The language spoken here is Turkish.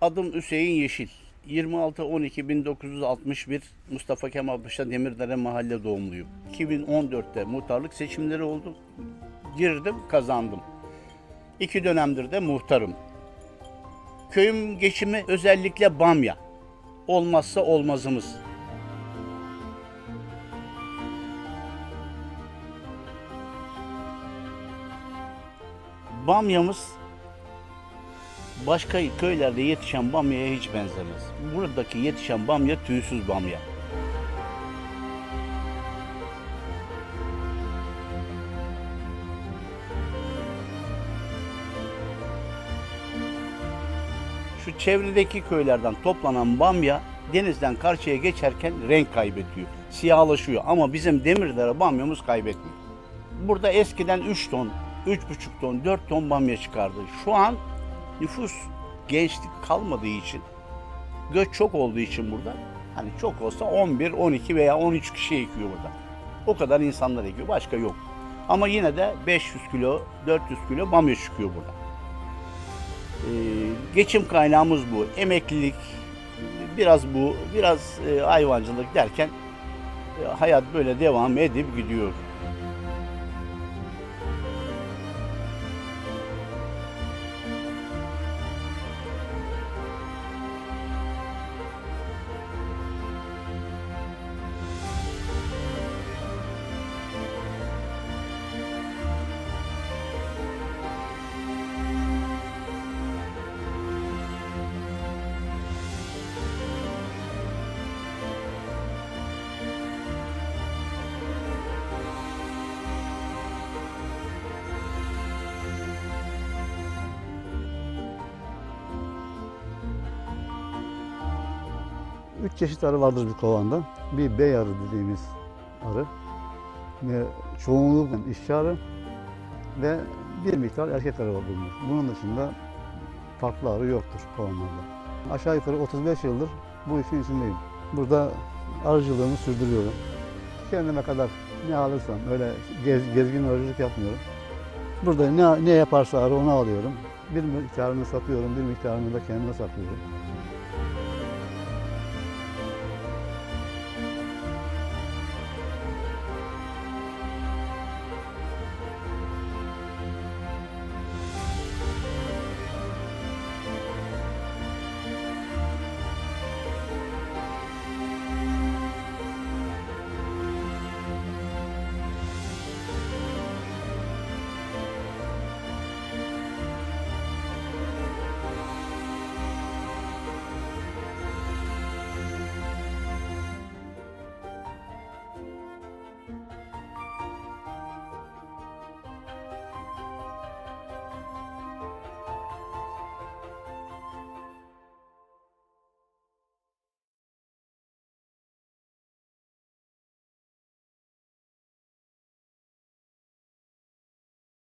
Adım Hüseyin Yeşil. 26-12-1961 Mustafa Kemal Paşa Demirdere Mahalle doğumluyum. 2014'te muhtarlık seçimleri oldu. Girdim, kazandım. İki dönemdir de muhtarım. Köyüm geçimi özellikle bamya. Olmazsa olmazımız. Bamyamız başka köylerde yetişen bamyaya hiç benzemez. Buradaki yetişen bamya tüysüz bamya. Şu çevredeki köylerden toplanan bamya denizden karşıya geçerken renk kaybediyor. Siyahlaşıyor ama bizim Demirdere bamyamız kaybetmiyor. Burada eskiden 3 ton, 3,5 ton, 4 ton bamya çıkardı. Şu an nüfus gençlik kalmadığı için, göç çok olduğu için burada, hani çok olsa 11, 12 veya 13 kişi ekiyor burada. O kadar insanlar ekiyor, başka yok. Ama yine de 500 kilo, 400 kilo bamya çıkıyor burada. Ee, geçim kaynağımız bu. Emeklilik, biraz bu, biraz e, hayvancılık derken e, hayat böyle devam edip gidiyor. Üç çeşit arı vardır bir kovanda. Bir bey arı dediğimiz arı. Ve çoğunlukla işçi arı ve bir miktar erkek arı bulunur. Bunun dışında farklı arı yoktur kovanlarda. Aşağı yukarı 35 yıldır bu işin içindeyim. Burada arıcılığımı sürdürüyorum. Kendime kadar ne alırsam öyle gez, gezgin arıcılık yapmıyorum. Burada ne, ne yaparsa arı onu alıyorum. Bir miktarını satıyorum, bir miktarını da kendime saklıyorum.